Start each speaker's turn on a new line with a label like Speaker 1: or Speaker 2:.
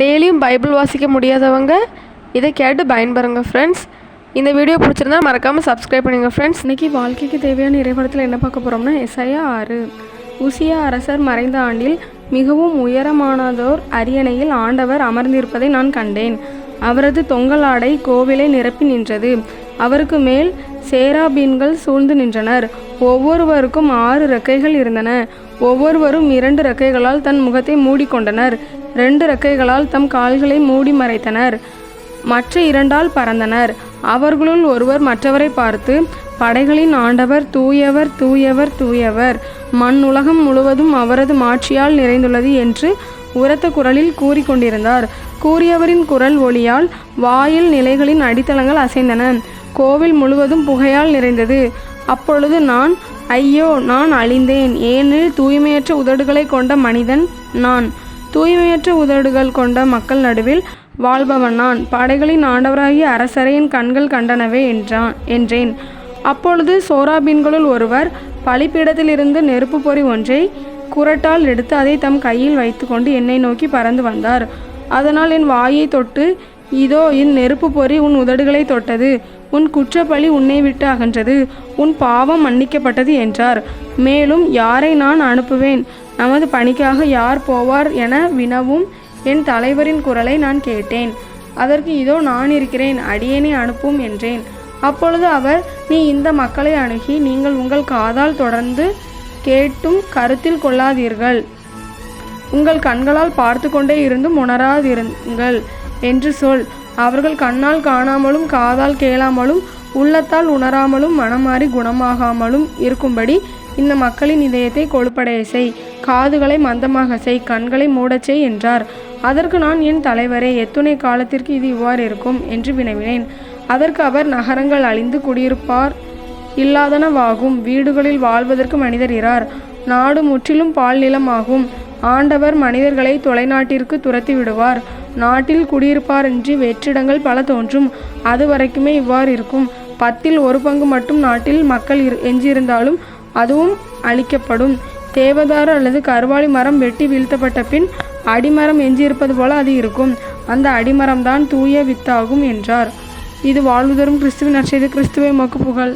Speaker 1: டெய்லியும் பைபிள் வாசிக்க முடியாதவங்க இதை கேட்டு பயன்பெறுங்க ஃப்ரெண்ட்ஸ் இந்த வீடியோ பிடிச்சிருந்தா மறக்காமல் சப்ஸ்கிரைப் பண்ணுங்கள் ஃப்ரெண்ட்ஸ் இன்றைக்கி வாழ்க்கைக்கு தேவையான இறைவனத்தில் என்ன பார்க்க போகிறோம்னா எஸ்ஐயா ஆறு. உசியா அரசர் மறைந்த ஆண்டில் மிகவும் உயரமானதோர் அரியணையில் ஆண்டவர் அமர்ந்திருப்பதை நான் கண்டேன். அவரது தொங்கலாடை கோவிலை நிரப்பி நின்றது. அவருக்கு மேல் சேராபீன்கள் சூழ்ந்து நின்றனர். ஒவ்வொருவருக்கும் ஆறு ரெக்கைகள் இருந்தன. ஒவ்வொருவரும் இரண்டு ரெக்கைகளால் தன் முகத்தை மூடிக்கொண்டனர். ரெண்டு ரெக்கைகளால் தம் கால்களை மூடி மறைத்தனர். மற்ற இரண்டால் பறந்தனர். அவர்களுள் ஒருவர் மற்றவரை பார்த்து படைகளின் ஆண்டவர் தூயவர் தூயவர் தூயவர். மண் உலகம் முழுவதும் அவரது மாட்சியால் நிறைந்துள்ளது என்று உரத்த குரலில் கூறிக்கொண்டிருந்தார். கூறியவரின் குரல் ஒளியால் வாயில் நிலைகளின் அடித்தளங்கள் அசைந்தன. கோவில் முழுவதும் புகையால் நிறைந்தது. அப்பொழுது நான் ஐயோ நான் அழிந்தேன். ஏனெனில் தூய்மையற்ற உதடுகளை கொண்ட மனிதன் நான். தூய்மையற்ற உதடுகள் கொண்ட மக்கள் நடுவில் வாழ்பவன் நான் படைகளின் ஆண்டவராகிய அரசரையின் கண்கள் கண்டனவே என்றான் என்றேன். அப்பொழுது சோராபீன்களுள் ஒருவர் பலிப்பீடத்திலிருந்து நெருப்பு பொறி ஒன்றை குரட்டால் எடுத்து அதை தம் கையில் வைத்துக்கொண்டு என்னை நோக்கி பறந்து வந்தார். அதனால் என் வாயை தொட்டு இதோ என் நெருப்பு பொறி உன் உதடுகளை தொட்டது. உன் குற்றப்பழி உன்னை விட்டு அகன்றது. உன் பாவம் மன்னிக்கப்பட்டது என்றார். மேலும் யாரை நான் அனுப்புவேன்? நமது பணிக்காக யார் போவார் என வினவும் என் தலைவரின் குரலை நான் கேட்டேன். அதற்கு இதோ நான் இருக்கிறேன். அடியேனை அனுப்பும் என்றேன். அப்பொழுது அவர் நீ இந்த மக்களை அணுகி நீங்கள் உங்கள் காதால் தொடர்ந்து கேட்டும் கருத்தில் கொள்ளாதீர்கள். உங்கள் கண்களால் பார்த்து கொண்டே இருந்தும் உணராதிருங்கள். என்று சொல். அவர்கள் கண்ணால் காணாமலும் காதால் கேளாமலும் உள்ளத்தால் உணராமலும் மனமாறி குணமாகாமலும் இருக்கும்படி இந்த மக்களின் இதயத்தை கொழுப்படைய செய். காதுகளை மந்தமாக செய் கண்களை மூடச் செய் என்றார். அதற்கு நான் என் தலைவரே எத்துணை காலத்திற்கு இது இவ்வாறு இருக்கும் என்று வினவினேன். அதற்கு அவர் நகரங்கள் அழிந்து குடியிருப்பார். இல்லாதனவாகும் வீடுகளில் வாழ்வதற்கு மனிதர் இரார். நாடு முற்றிலும் பால் நிலமாகும் ஆண்டவர் மனிதர்களை தொலைநாட்டிற்கு துரத்தி விடுவார் நாட்டில் குடியிருப்பாரின்றி வெற்றிடங்கள் பல தோன்றும். அது வரைக்குமே இவ்வாறு இருக்கும். பத்தில் ஒரு பங்கு மட்டும் நாட்டில் மக்கள் இரு எஞ்சியிருந்தாலும் அதுவும் அழிக்கப்படும். தேவதாரு அல்லது கருவாளி மரம் வெட்டி வீழ்த்தப்பட்ட பின் அடிமரம் எஞ்சியிருப்பது போல அது இருக்கும். அந்த அடிமரம்தான் தூய வித்தாகும் என்றார். இது வாழ்வுதரும் கிறிஸ்துவின் நற்செய்து கிறிஸ்துவை மக்கு புகழ்.